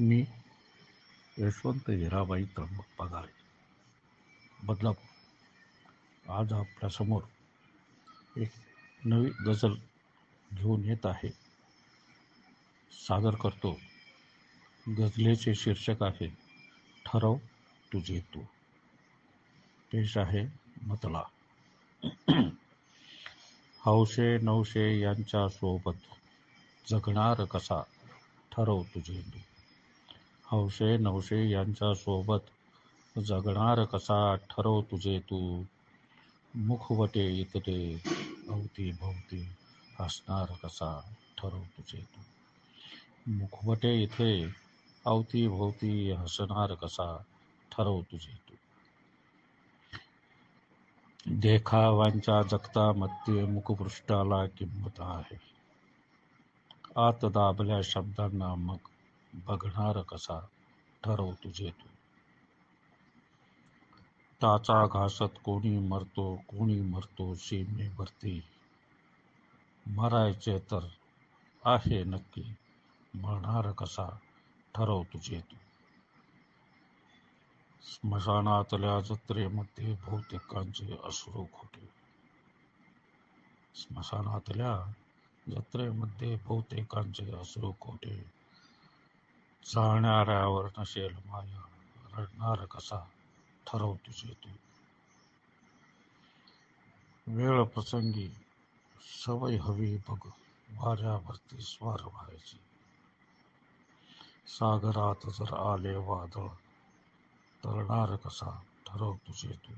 मी यशवंत हिराबाई त्र्यंबक पगारे. बदलापूर. आज आपल्यासमोर एक नवी गझल घेऊन येत आहे. सादर करतो. गझलेचे शीर्षक आहे ठरव तुझे तू. पेश आहे मतला. हौशे नवशे यांच्या सोबत जगणार कसा? ठरव तुझे तू. हौशे नवशे यांच्या सोबत जगणार कसा ठरव तुझे तू. मुखवटे इतरे अवती भोवती हसणार कसा ठरव तुझे तू. मुखवटे इथे अवती भोवती हसणार कसा ठरव तुझे तू. देखावांच्या जगतामध्ये मुखपृष्ठाला किंमत आहे. आत दाबल्या शब्दांना मग बघणार कसा ठरव तुझे तू. टाचा घासत कोणी मरतो कोणी मरतो सीमेवरती मरायचे तर आहे नक्की, मरणार कसा ठरव तुझे तू. स्मशानातल्या जत्रेमध्ये बहुतेकांचे अश्रू खोटे. स्मशानातल्या जत्रेमध्ये बहुतेकांचे अश्रू खोटे. जाणाऱ्यावर नसेल माया. रडणार कसा? ठरव तुझे तू. वेळ प्रसंगी सवय हवी बघ. वाऱ्यावरती स्वार व्हायची. सागरात जर आले वादळ तरणार कसा? ठरव तुझे तू.